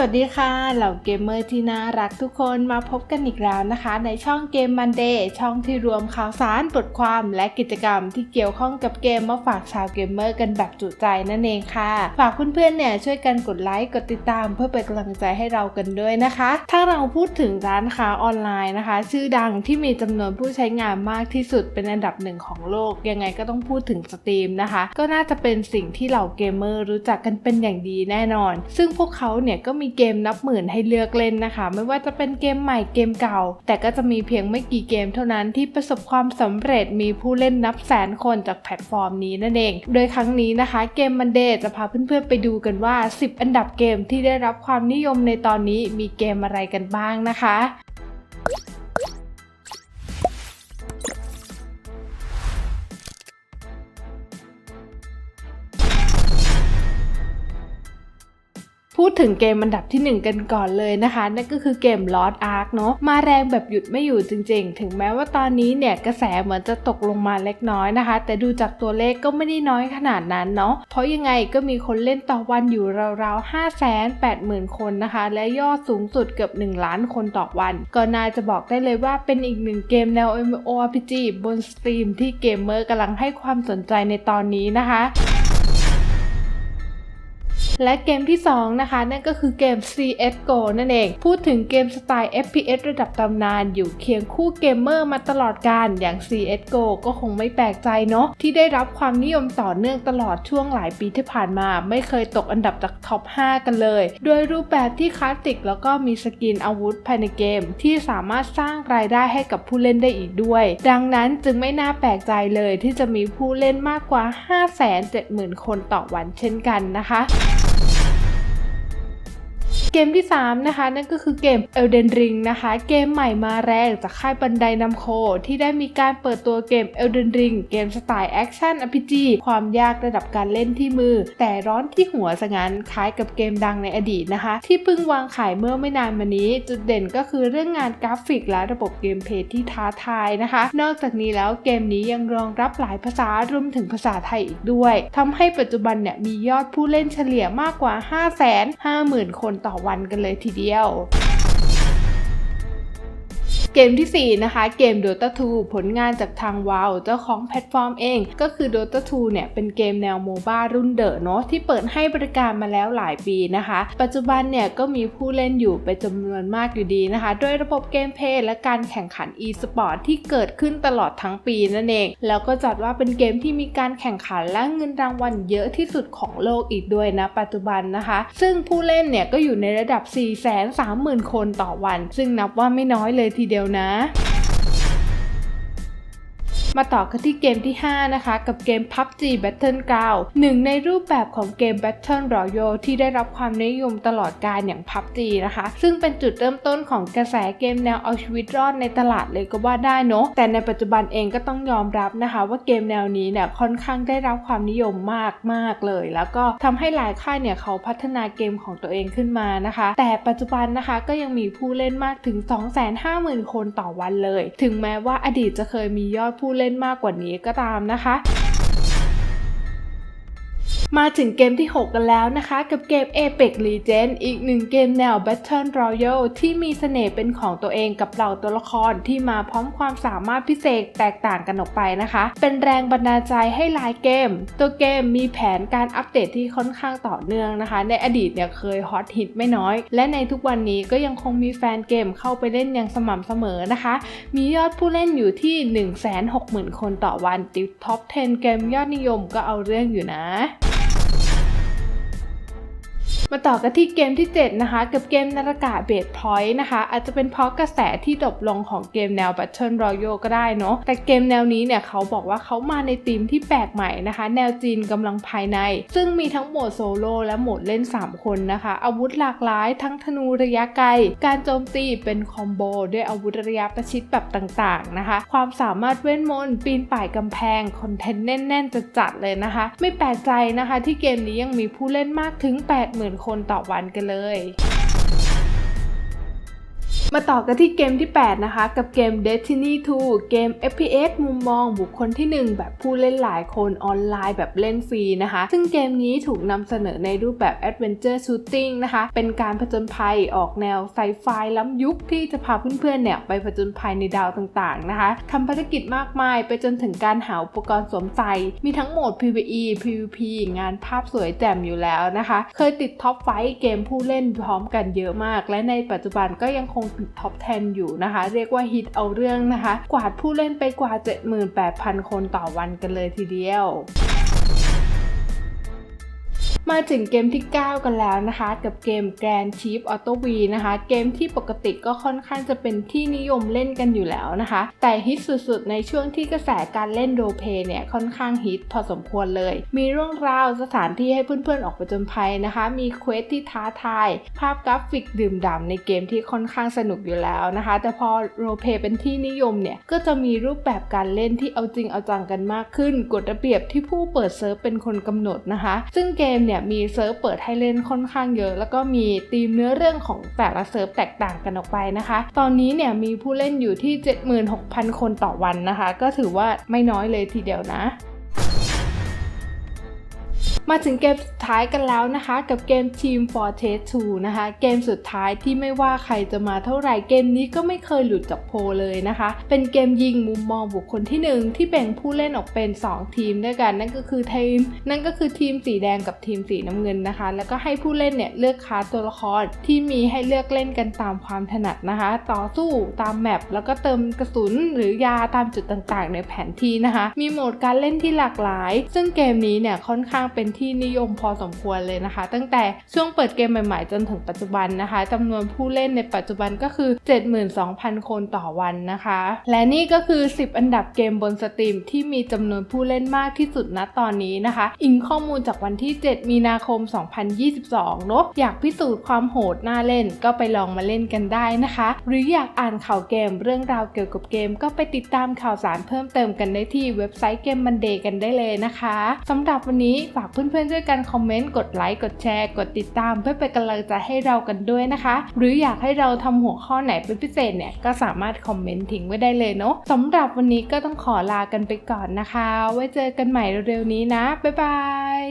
สวัสดีค่ะเหล่าเกมเมอร์ที่น่ารักทุกคนมาพบกันอีกแล้วนะคะ ในช่องเกมมันเดย์ช่องที่รวมข่าวสารบทความและกิจกรรมที่เกี่ยวข้องกับเกมมาฝากชาวเกมเมอร์กันแบบจุใจนั่นเองค่ะ ฝากเพื่อนๆเนี่ยช่วยกันกดไลค์กดติดตามเพื่อเป็นกำลังใจให้เรากันด้วยนะคะ ถ้าเราพูดถึงร้านค้าออนไลน์นะคะ ชื่อดังที่มีจำนวนผู้ใช้งานมากที่สุดเป็นอันดับหนึ่งของโลก ยังไงก็ต้องพูดถึงสตรีมนะคะ ก็น่าจะเป็นสิ่งที่เหล่าเกมเมอร์รู้จักกันเป็นอย่างดีแน่นอน ซึ่งพวกเขาเนี่ยก็มีเกมนับหมื่นให้เลือกเล่นนะคะ ไม่ว่าจะเป็นเกมใหม่เกมเก่า แต่ก็จะมีเพียงไม่กี่เกมเท่านั้นที่ประสบความสำเร็จมีผู้เล่นนับแสนคนจากแพลตฟอร์มนี้นั่นเอง โดยครั้งนี้นะคะเกมมันเดย์จะพาเพื่อนๆไปดูกันว่า 10 อันดับเกมที่ได้รับความนิยมในตอนนี้มีเกมอะไรกันบ้างนะคะ พูดถึงเกมอันดับที่ 1 กันก่อนเลยนะคะ นั่นก็คือเกม Lost Ark เนาะมาแรงแบบหยุดไม่อยู่จริง ๆ ถึงแม้ว่าตอนนี้เนี่ยกระแสเหมือนจะตกลงมาเล็กน้อยนะคะ แต่ดูจากตัวเลขก็ไม่ได้น้อยขนาดนั้นเนาะเพราะยังไงก็มีคนเล่นต่อวันอยู่ราวๆ 5 8 0 0 0 0 คนนะคะ และยอดสูงสุดเกือบ 1 ล้านคนต่อวัน ก็น่าจะบอกได้เลยว่าเป็นอีกหนึ่งเกมแนว MMORPG บนสตรีมที่เกมเมอร์กำลังให้ความสนใจในตอนนี้นะคะ และเกมที่ 2 นะคะ นั่นก็คือเกม CSGO นั่นเอง พูดถึงเกมสไตล์ FPS ระดับตำนานอยู่เคียงคู่เกมเมอร์มาตลอดการอย่าง CSGO ก็คงไม่แปลกใจเนาะที่ได้รับความนิยมต่อเนื่องตลอดช่วงหลายปีที่ผ่านมา ไม่เคยตกอันดับจากท็อป 5 กันเลย โดยรูปแบบที่คลาสสิกแล้วก็มีสกินอาวุธภายในเกม ที่สามารถสร้างรายได้ให้กับผู้เล่นได้อีกด้วย ดังนั้นจึงไม่น่าแปลกใจเลยที่จะมีผู้เล่นมากกว่า 570,000 คนต่อวันเช่นกันนะคะ เกมที่ 3 นะคะ นั่นก็คือเกม Elden Ring นะคะ เกมใหม่มาแรงจากค่ายบันไดนำโค ที่ได้มีการเปิดตัวเกม Elden Ring เกมสไตล์แอคชั่น RPG ความยากระดับการเล่นที่มือ แต่ร้อนที่หัวซะงั้นคล้ายกับเกมดังในอดีตนะคะ ที่เพิ่งวางขายเมื่อไม่นานมานี้ จุดเด่นก็คือเรื่องงานกราฟิกและระบบเกมเพลย์ที่ท้าทายนะคะ นอกจากนี้แล้วเกมนี้ยังรองรับหลายภาษารวมถึงภาษาไทยอีกด้วยทำให้ปัจจุบันเนี่ยมียอดผู้เล่นเฉลี่ยมากกว่า 5 5 0 0 0 0คนต่อวันกันเลยทีเดียว เกมที่ 4 นะคะเกม Dota 2 ผลงานจากทาง WoW เจ้าของแพลตฟอร์มเอง ก็คือ Dota 2 เนี่ยเป็นเกมแนวโมบ้ารุ่นเดอะเนาะที่เปิดให้บริการมาแล้วหลายปีนะคะ ปัจจุบันเนี่ยก็มีผู้เล่นอยู่เป็นจำนวนมากอยู่ดีนะคะ ด้วยระบบเกมเพลย์และการแข่งขัน e-sport ที่เกิดขึ้นตลอดทั้งปีนั่นเอง แล้วก็จัดว่าเป็นเกมที่มีการแข่งขันและเงินรางวัลเยอะที่สุดของโลกอีกด้วยนะปัจจุบันนะคะ ซึ่งผู้เล่นเนี่ยก็อยู่ในระดับ 430,000 คนต่อวัน ซึ่งนับว่าไม่น้อยเลยทีเดียวนะ มาต่อกันที่เกมที่ 5 นะคะ กับเกม PUBG Battleground หนึ่งในรูปแบบของเกม Battle Royale ที่ได้รับความนิยมตลอดกาลอย่าง PUBG นะคะ ซึ่งเป็นจุดเริ่มต้นของกระแสเกมแนวเอาชีวิตรอดในตลาดเลยก็ว่าได้เนาะแต่ในปัจจุบันเองก็ต้องยอมรับนะคะ ว่าเกมแนวนี้เนี่ยค่อนข้างได้รับความนิยมมากมากเลย แล้วก็ทำให้หลายค่ายเนี่ยเขาพัฒนาเกมของตัวเองขึ้นมานะคะ แต่ปัจจุบันนะคะก็ยังมีผู้เล่นมากถึง 250,000 คนต่อวันเลย ถึงแม้ว่าอดีตจะเคยมียอดผู้เล่นล่นมากกว่านี้ก็ตามนะคะ มาถึงเกมที่ 6 กันแล้วนะคะ กับเกม Apex Legends อีกหนึ่งเกมแนว Battle Royale ที่มีเสน่ห์เป็นของตัวเองกับเหล่าตัวละครที่มาพร้อมความสามารถพิเศษแตกต่างกันออกไปนะคะ เป็นแรงบันดาลใจให้หลายเกม ตัวเกมมีแผนการอัปเดตที่ค่อนข้างต่อเนื่องนะคะ ในอดีตเนี่ยเคยฮอตฮิตไม่น้อย และในทุกวันนี้ก็ยังคงมีแฟนเกมเข้าไปเล่นอย่างสม่ำเสมอนะคะ มียอดผู้เล่นอยู่ที่ 160,000 คนต่อวันติดท็อป 10 เกมยอดนิยมก็เอาเรื่องอยู่นะ มาต่อกันที่เกมที่ 7 นะคะ กับเกมนารกะเบดพอยต์นะคะ อาจจะเป็นเพราะกระแสที่ดรอปลงของเกมแนว Battle Royale ก็ได้เนาะแต่เกมแนวนี้เนี่ยเขาบอกว่าเขามาในธีมที่แปลกใหม่นะคะ แนวจีนกำลังภายใน ซึ่งมีทั้งโหมดโซโล่และโหมดเล่น 3 คนนะคะ อาวุธหลากหลายทั้งธนูระยะไกล การโจมตีเป็นคอมโบด้วยอาวุธระยะประชิดแบบต่างๆนะคะ ความสามารถเว้นมนต์ปีนป่ายกำแพงคอนเทนต์แน่นๆจัดเลยนะคะ ไม่แปลกใจนะคะ ที่เกมนี้ยังมีผู้เล่นมากถึง 80,000คนต่อวันกันเลย มาต่อกันที่เกมที่ 8 นะคะ กับเกม Destiny 2 เกม FPS มุมมองบุคคลที่ 1 แบบผู้เล่นหลายคนออนไลน์แบบเล่นฟรีนะคะ ซึ่งเกมนี้ถูกนำเสนอในรูปแบบ Adventure Shooting นะคะ เป็นการผจญภัยออกแนวไซไฟล้ำยุคที่จะพาเพื่อนๆเนี่ยไปผจญภัยในดาวต่างๆนะคะทำภารกิจมากมายไปจนถึงการหาอุปกรณ์สวมใส่ มีทั้งโหมด PVE PVP งานภาพสวยแจ่มอยู่แล้วนะคะ เคยติดท็อปไฟเกมผู้เล่นพร้อมกันเยอะมาก และในปัจจุบันก็ยังคงท็อป 10 อยู่นะคะ เรียกว่าฮิตเอาเรื่องนะคะ กวาดผู้เล่นไปกว่า 78,000 คนต่อวันกันเลยทีเดียว มาถึงเกมที่ 9 กันแล้วนะคะ กับเกม Grand Chief Auto V นะคะ เกมที่ปกติก็ค่อนข้างจะเป็นที่นิยมเล่นกันอยู่แล้วนะคะ แต่ฮิตสุดๆ ในช่วงที่กระแสการเล่นโรเพเนี่ยค่อนข้างฮิตพอสมควรเลย มีเรื่องราวสถานที่ให้เพื่อนๆ ออกไปจนภัยนะคะ มีเควสที่ท้าทาย ภาพกราฟิกดื่มด่ำในเกมที่ค่อนข้างสนุกอยู่แล้วนะคะ แต่พอโรเพเป็นที่นิยมเนี่ยก็จะมีรูปแบบการเล่นที่เอาจริงเอาจังกันมากขึ้น กฎระเบียบที่ผู้เปิดเซิร์ฟเป็นคนกำหนดนะคะ ซึ่งเกมเนี่ยมีเซิร์ฟเปิดให้เล่นค่อนข้างเยอะ แล้วก็มีธีมเนื้อเรื่องของแต่ละเซิร์ฟแตกต่างกันออกไปนะคะ ตอนนี้เนี่ยมีผู้เล่นอยู่ที่ 76,000 คนต่อวันนะคะ ก็ถือว่าไม่น้อยเลยทีเดียวนะ มาถึงเกมสุดท้ายกันแล้วนะคะ กับเกม Team Fortress 2 นะคะ เกมสุดท้ายที่ไม่ว่าใครจะมาเท่าไหร่เกมนี้ก็ไม่เคยหลุดจากโพเลยนะคะ เป็นเกมยิงมุมมองบุคคลที่ 1 ที่แบ่งผู้เล่นออกเป็น 2 ทีมด้วยกัน นั่นก็คือทีม นั่นก็คือทีมสีแดงกับทีมสีน้ำเงินนะคะ แล้วก็ให้ผู้เล่นเนี่ยเลือกคาตัวละครที่มีให้เลือกเล่นกันตามความถนัดนะคะ ต่อสู้ตามแมปแล้วก็เติมกระสุนหรือยาตามจุดต่างๆ ในแผนที่นะคะ มีโหมดการเล่นที่หลากหลาย ซึ่งเกมนี้เนี่ยค่อนข้างเป็นที่นิยมพอสมควรเลยนะคะ ตั้งแต่ช่วงเปิดเกมใหม่ๆ จนถึงปัจจุบันนะคะจำนวนผู้เล่นในปัจจุบันก็คือ 72,000 คนต่อวันนะคะ และนี่ก็คือ 10 อันดับเกมบนสตรีมที่มีจำนวนผู้เล่นมากที่สุดณตอนนี้นะคะ อิงข้อมูลจากวันที่ 7 มีนาคม 2022เนอะอยากพิสูจน์ความโหดน่าเล่นก็ไปลองมาเล่นกันได้นะคะ หรืออยากอ่านข่าวเกมเรื่องราวเกี่ยวกับเกม ก็ไปติดตามข่าวสารเพิ่มเติมกันได้ที่เว็บไซต์เกมมันเดย์กันได้เลยนะคะสำหรับวันนี้ฝากเพื่อนพื่อนๆช่วยกันคอมเมนต์กดไลค์กดแชร์กดติดตาม เพื่อเป็นกำลังใจให้เรากันด้วยนะคะ หรืออยากให้เราทำหัวข้อไหนเป็นพิเศษเนี่ยก็สามารถคอมเมนต์ทิ้งไว้ได้เลยเนาะสำหรับวันนี้ก็ต้องขอลากันไปก่อนนะคะ ไว้เจอกันใหม่เร็วๆนี้นะบ๊ายบาย